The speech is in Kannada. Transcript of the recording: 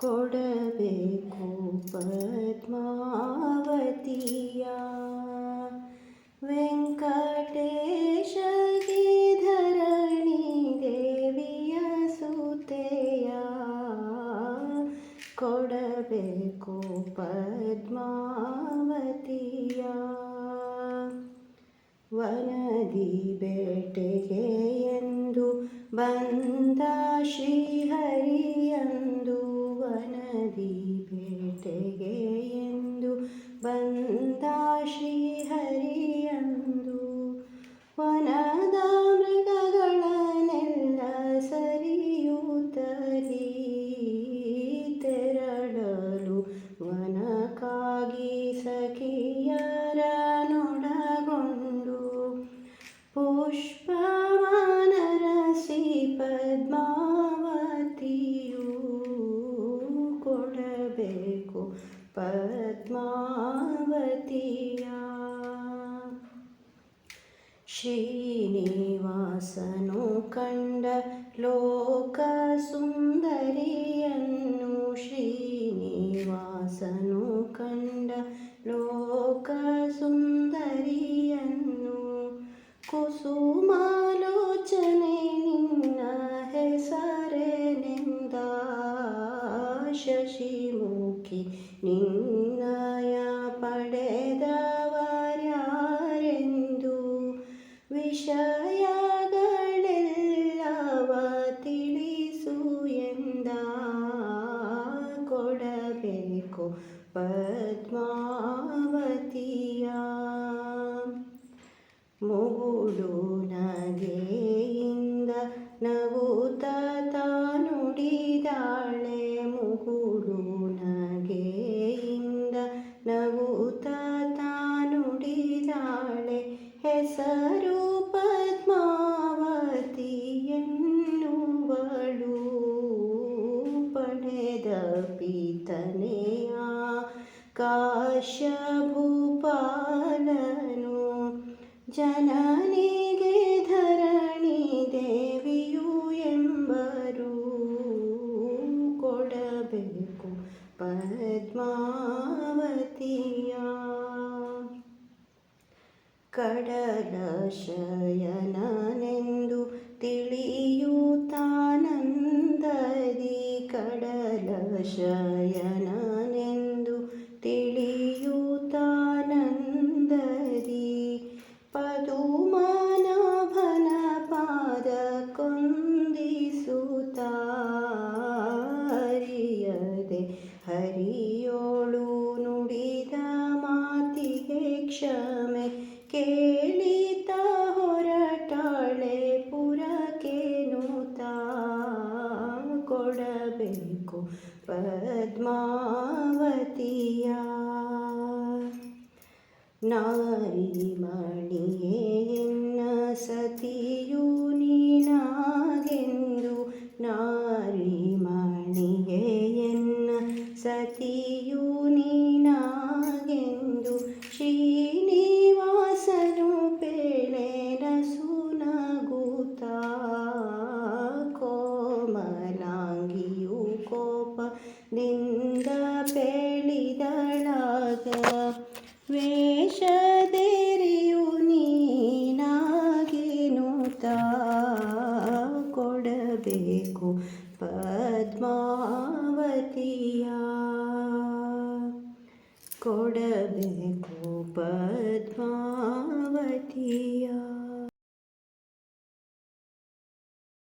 ಕೊಡಬೇಕು ಪದ್ಮಾವತಿಯ. ವೆಂಕಟೇಶಗೆ ಧರಣಿ ದೇವಿಯ ಸುತೆಯ. ಕೊಡಬೇಕು ಪದ್ಮಾವತಿಯ. ವನದಿ ಬೇಟೆಗೆ ಎಂದು ಬಂದ ಶ್ರೀಹರಿಯಂದು ವನದಿ ಬೇಟೆಗೆ ಎಂದು ಬಂದ ಶ್ರೀಹರಿಯಂದು ವನದ ಪದ್ಮಾವತಿಯ ಶ್ರೀನಿವಾಸನು ಕಂಡ ಲೋಕ ಸುಂದರಿಯನ್ನು ಶ್ರೀನಿವಾಸನು ಕಂಡ ಲೋಕ ಸುಂದರಿಯನ್ನು ಕುಸುಮಾಲೋಚನೆ ಪದ್ಮಾವತಿಯ ಮುಗುಳು ನಗೆಯಿಂದ ನಗುತ ತಾನುಡಿದಾಳೆ ಮುಗುಳು ನಗೆಯಿಂದ ನಗುತ ತಾನುಡಿದಾಳೆ ಹೆಸರು ಪದ್ಮಾವತಿ ಎನ್ನುವಳು ಪಡೆದ ಪೀತನೆಯ ಕಾಶ್ಯಭೂಪಾಲನು ಜನನಿಗೆ ಧರಣಿ ದೇವಿಯು ಎಂಬರು ಕೊಡಬೇಕು ಪದ್ಮಾವತಿಯ. ಕಡಲ ಶಯನನೆಂದು ತಿಳಿಯುತ್ತಾನಂದದಿ ಕಡಲ ಶಯನನೆಂದು ಹರಿಯೋಳು ನುಡಿದ ಮಾತಿಗೆ ಕ್ಷಮೆ ಕೇಳಿತ ಹೊರಟಾಳೆ ಪುರಕೇನುತ ಕೊಡಬೇಕು ಪದ್ಮಾವತಿಯ. ನಾರಿ ವೇಷದೇರಿಯು ನೀನಾಗಿನುತ ಕೊಡಬೇಕು ಪದ್ಮಾವತಿಯ? ಕೊಡಬೇಕು ಪದ್ಮಾವತಿಯ?